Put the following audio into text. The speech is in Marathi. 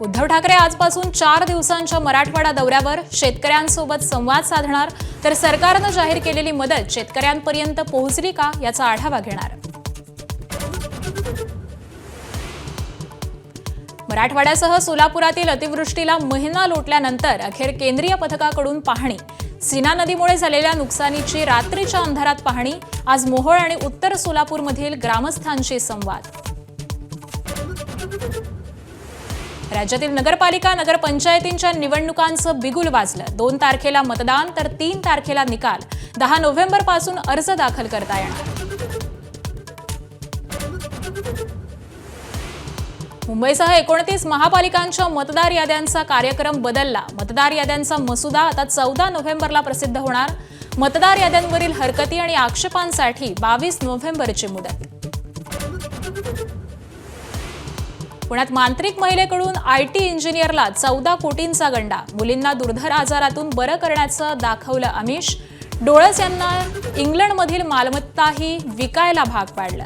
उद्धव ठाकरे आजपासून चार दिवसांच्या मराठवाडा दौऱ्यावर शेतकऱ्यांसोबत संवाद साधणार तर सरकारनं जाहीर केलेली मदत शेतकऱ्यांपर्यंत पोहोचली का याचा आढावा घेणार. मराठवाड्यासह सोलापुरातील अतिवृष्टीला महिना लोटल्यानंतर अखेर केंद्रीय पथकाकडून पाहणी. सीना नदीमुळे झालेल्या नुकसानीची रात्रीच्या अंधारात पाहणी. आज मोहोळ आणि उत्तर सोलापूरमधील ग्रामस्थांशी संवाद. राज्यातील नगरपालिका नगरपंचायतींच्या निवडणुकांचं बिगुल वाजलं. दोन तारखेला मतदान तर तीन तारखेला निकाल. दहा नोव्हेंबरपासून अर्ज दाखल करता येणार. मुंबईसह एकोणतीस महापालिकांच्या मतदार याद्यांचा कार्यक्रम बदलला. मतदार याद्यांचा मसुदा आता चौदा नोव्हेंबरला प्रसिद्ध होणार. मतदार याद्यांवरील हरकती आणि आक्षेपांसाठी बावीस नोव्हेंबरची मुदत. पुण्यात मांत्रिक महिलेकडून आय टी इंजिनियरला चौदा कोटींचा गंडा. मुलींना दुर्धर आजारातून बरं करण्याचं दाखवलं आमिष डोळस यांना इंग्लंडमधील मालमत्ताही विकायला भाग पाडलं.